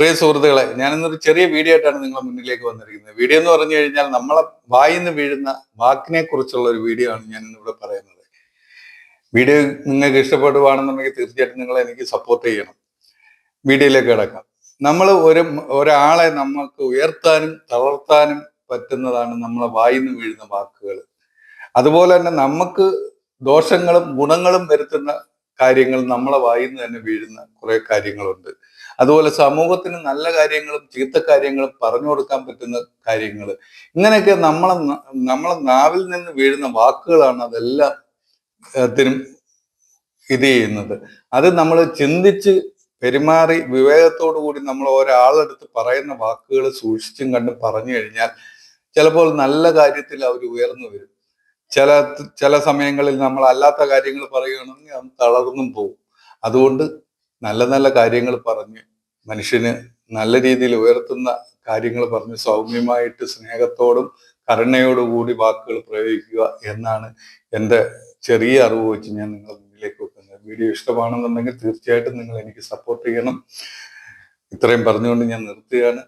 പ്രിയ സുഹൃത്തുക്കളെ ഞാനിന്നൊരു ചെറിയ വീഡിയോ ആയിട്ടാണ് നിങ്ങളുടെ മുന്നിലേക്ക് വന്നിരിക്കുന്നത്. വീഡിയോ എന്ന് പറഞ്ഞു കഴിഞ്ഞാൽ നമ്മളെ വായിന്ന് വീഴുന്ന വാക്കിനെ കുറിച്ചുള്ള ഒരു വീഡിയോ ആണ് ഞാൻ ഇന്നിവിടെ പറയുന്നത്. വീഡിയോ നിങ്ങൾക്ക് ഇഷ്ടപ്പെടുവാണെന്നുണ്ടെങ്കിൽ തീർച്ചയായിട്ടും നിങ്ങൾ എനിക്ക് സപ്പോർട്ട് ചെയ്യണം. വീഡിയോയിലേക്ക് കിടക്കാം. നമ്മൾ ഒരു ഒരാളെ നമുക്ക് ഉയർത്താനും തളർത്താനും പറ്റുന്നതാണ് നമ്മളെ വായിന്ന് വീഴുന്ന വാക്കുകൾ. അതുപോലെ തന്നെ നമുക്ക് ദോഷങ്ങളും ഗുണങ്ങളും വരുത്തുന്ന കാര്യങ്ങൾ നമ്മളെ വായിന്ന് തന്നെ വീഴുന്ന കുറെ കാര്യങ്ങളുണ്ട്. അതുപോലെ സമൂഹത്തിന് നല്ല കാര്യങ്ങളും ചീത്ത കാര്യങ്ങളും പറഞ്ഞു കൊടുക്കാൻ പറ്റുന്ന കാര്യങ്ങൾ ഇങ്ങനെയൊക്കെ നമ്മളെ നമ്മളെ നാവിൽ നിന്ന് വീഴുന്ന വാക്കുകളാണ് അതെല്ലാം ത്തിനും ഇത് ചെയ്യുന്നത്. അത് നമ്മൾ ചിന്തിച്ച് പെരുമാറി വിവേകത്തോടു കൂടി നമ്മൾ ഒരാളെടുത്ത് പറയുന്ന വാക്കുകൾ സൂക്ഷിച്ചും കണ്ടും പറഞ്ഞു കഴിഞ്ഞാൽ ചിലപ്പോൾ നല്ല കാര്യത്തിൽ അവർ ഉയർന്നു വരും. ചില ചില സമയങ്ങളിൽ നമ്മൾ അല്ലാത്ത കാര്യങ്ങൾ പറയുകയാണെങ്കിൽ അത് തളർന്നും പോകും അതുകൊണ്ട് നല്ല നല്ല കാര്യങ്ങൾ പറഞ്ഞ് മനുഷ്യന് നല്ല രീതിയിൽ ഉയർത്തുന്ന കാര്യങ്ങൾ പറഞ്ഞ് സൗമ്യമായിട്ട് സ്നേഹത്തോടും കരുണയോടും കൂടി വാക്കുകൾ പ്രയോഗിക്കുക എന്നാണ് എന്റെ ചെറിയ അറിവ് വെച്ച് ഞാൻ നിങ്ങളുടെ മുന്നിലേക്ക് വെക്കുന്നത്. വീഡിയോ ഇഷ്ടമാണെന്നുണ്ടെങ്കിൽ തീർച്ചയായിട്ടും നിങ്ങൾ എനിക്ക് സപ്പോർട്ട് ചെയ്യണം. ഇത്രയും പറഞ്ഞുകൊണ്ട് ഞാൻ നിർത്തുകയാണ്.